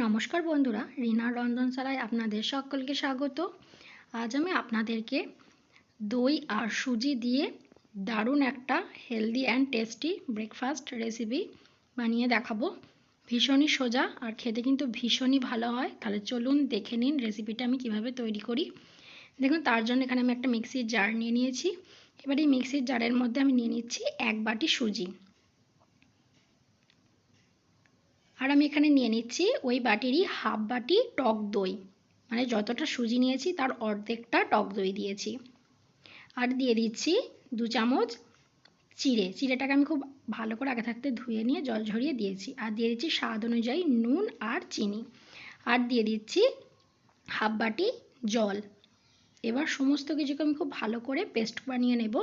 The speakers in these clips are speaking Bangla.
নমস্কার বন্ধুরা, রিনা রন্ধনশালায় আপনাদের সকলকে স্বাগত। আজ আমি আপনাদেরকে দই আর সুজি দিয়ে দারুণ একটা healthy and tasty breakfast recipe বানিয়ে দেখাবো। ভীষণই সোজা আর খেতে কিন্তু ভীষণই ভালো হয়। তাহলে চলুন দেখে নিন রেসিপিটা আমি কীভাবে তৈরি করি। দেখুন, তার জন্য এখানে আমি একটা মিক্সির জার নিয়ে নিয়েছি। এবার এই মিক্সির জারের মধ্যে আমি নিয়ে নিচ্ছি এক বাটি সুজি। আর আমি এখানে নিয়ে নিচ্ছি ওই বাটিরই হাফ বাটি টক দই। মানে যতটা সুজি নিয়েছি তার অর্ধেকটা টক দই দিয়েছি। আর দিয়ে দিচ্ছি দু চামচ চিড়ে। চিড়েটাকে আমি খুব ভালো করে আগে থাকতে ধুয়ে নিয়ে জল ঝরিয়ে দিয়েছি। আর দিয়ে দিচ্ছি স্বাদ অনুযায়ী নুন আর চিনি। আর দিয়ে দিচ্ছি হাফ বাটি জল। এবার সমস্ত কিছুকে আমি খুব ভালো করে পেস্ট বানিয়ে নেব।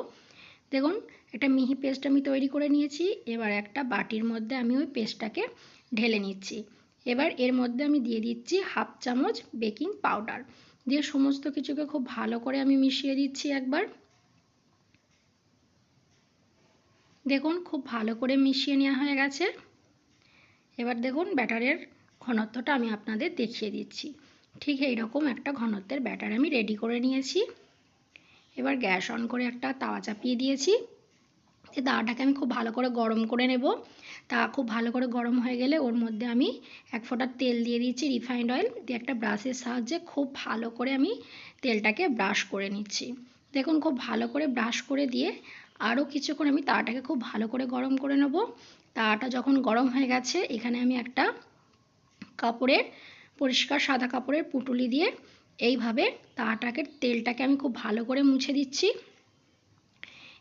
দেখুন, একটা মিহি পেস্ট আমি তৈরি করে নিয়েছি, এবার একটা বাটির মধ্যে আমি ওই পেস্টটাকে ঢেলে নিচ্ছি। এবার এর মধ্যে আমি দিয়ে দিচ্ছি হাফ চামচ বেকিং পাউডার। দিয়ে সমস্ত কিছুকে খুব ভালো করে আমি মিশিয়ে দিচ্ছি একবার। দেখুন, খুব ভালো করে মিশিয়ে নেওয়া হয়ে গেছে। এবার দেখুন, ব্যাটারের ঘনত্বটা আমি আপনাদের দেখিয়ে দিচ্ছি। ঠিক এইরকম একটা ঘনত্বের ব্যাটার আমি রেডি করে নিয়েছি। এবার গ্যাস অন করে একটা তাওয়া চাপিয়ে দিয়েছি। এই তাওয়াটাকে আমি খুব ভালো করে গরম করে নেব। তা খুব ভালো করে গরম হয়ে গেলে ওর মধ্যে আমি এক ফোঁটা তেল দিয়ে দিচ্ছি রিফাইন্ড অয়েল দিয়ে একটা ব্রাশের সাহায্যে খুব ভালো করে আমি তেলটাকে ব্রাশ করে নিচ্ছি। দেখুন খুব ভালো করে ব্রাশ করে দিয়ে আরও কিছুক্ষণ আমি তাওয়াটাকে খুব ভালো করে গরম করে নেব। তাওয়াটা যখন গরম হয়ে গেছে, এখানে আমি একটা কাপড়ের, পরিষ্কার সাদা কাপড়ের পুটুলি দিয়ে এইভাবে তাওয়াটাকে তেলটাকে আমি খুব ভালো করে মুছে দিচ্ছি।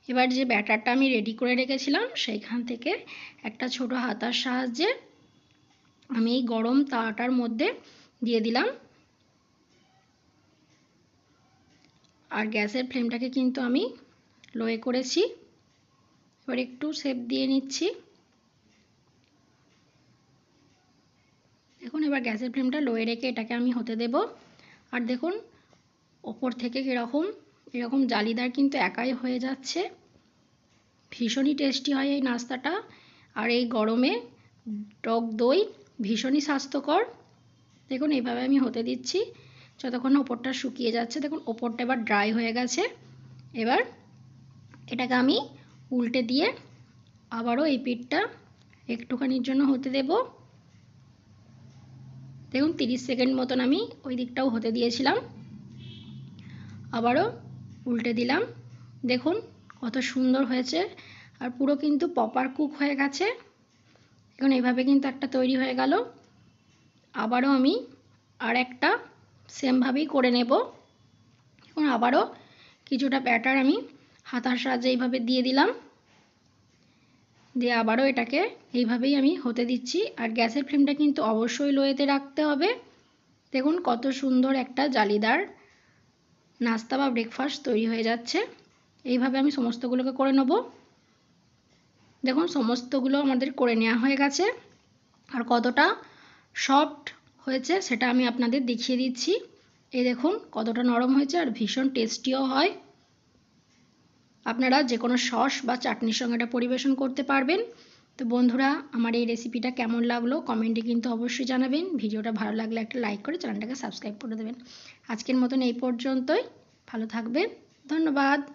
এবার যে ব্যাটারটা আমি রেডি করে রেখেছিলাম, সেইখান থেকে একটা ছোট হাতার সাহায্যে আমি এই গরম তাটার মধ্যে দিয়ে দিলাম। আর গ্যাসের ফ্লেমটাকে কিন্তু আমি লোয়ে করেছি। এবার একটু সেপ দিয়ে নিচ্ছি। দেখুন, এবার গ্যাসের ফ্লেমটা লোয়ে রেখে এটাকে আমি হতে দেব। আর দেখুন, ওপর থেকে কীরকম, এরকম জালিদার কিন্তু একাই হয়ে যাচ্ছে। ভীষণই টেস্টি হয় এই নাস্তাটা। আর এই গরমে টক দই ভীষণই স্বাস্থ্যকর। দেখুন এইভাবে আমি হতে দিচ্ছি। যতক্ষণ ওপরটা শুকিয়ে যাচ্ছে, দেখুন, ওপরটা এবার ড্রাই হয়ে গেছে। এবার এটাকে আমি উল্টে দিয়ে আবারও এই পিঠটা একটুখানির জন্য হতে দেব। দেখুন, তিরিশ সেকেন্ড মতন আমি ওই দিকটাও হতে দিয়েছিলাম। আবারও উল্টে দিলাম। দেখুন, কত সুন্দর হয়েছে। আর পুরো কিন্তু পপার কুক হয়ে গেছে। এখন এইভাবে কিন্তু একটা তৈরি হয়ে গেল। আবারও আমি আর একটা সেমভাবেই করে নেব। এখন আবারও কিছুটা ব্যাটার আমি হাতার সাহায্যে এইভাবে দিয়ে দিলাম। দিয়ে আবারও এটাকে এইভাবেই আমি হতে দিচ্ছি। আর গ্যাসের ফ্লেমটা কিন্তু অবশ্যই লোয়েতে রাখতে হবে। দেখুন কত সুন্দর একটা জালিদার নাস্তা বা ব্রেকফাস্ট তৈরি হয়ে যাচ্ছে। এইভাবে আমি সমস্তগুলোকে করে নেব। দেখুন সমস্তগুলো আমাদের করে নেওয়া হয়ে গেছে। আর কতটা সফট হয়েছে সেটা আমি আপনাদের দেখিয়ে দিচ্ছি। এই দেখুন কতটা নরম হয়েছে আর ভীষণ টেস্টিও হয়। আপনারা যে কোনো সস বা চাটনির সঙ্গে এটা পরিবেশন করতে পারবেন। তো বন্ধুরা, আমার এই রেসিপিটা কেমন লাগল কমেন্টে কিন্তু অবশ্যই জানাবেন। ভিডিওটা ভালো লাগলে একটা লাইক করে চ্যানেলটাকে সাবস্ক্রাইব করে দেবেন। আজকের মতন এই পর্যন্তই। ভালো থাকবেন। ধন্যবাদ।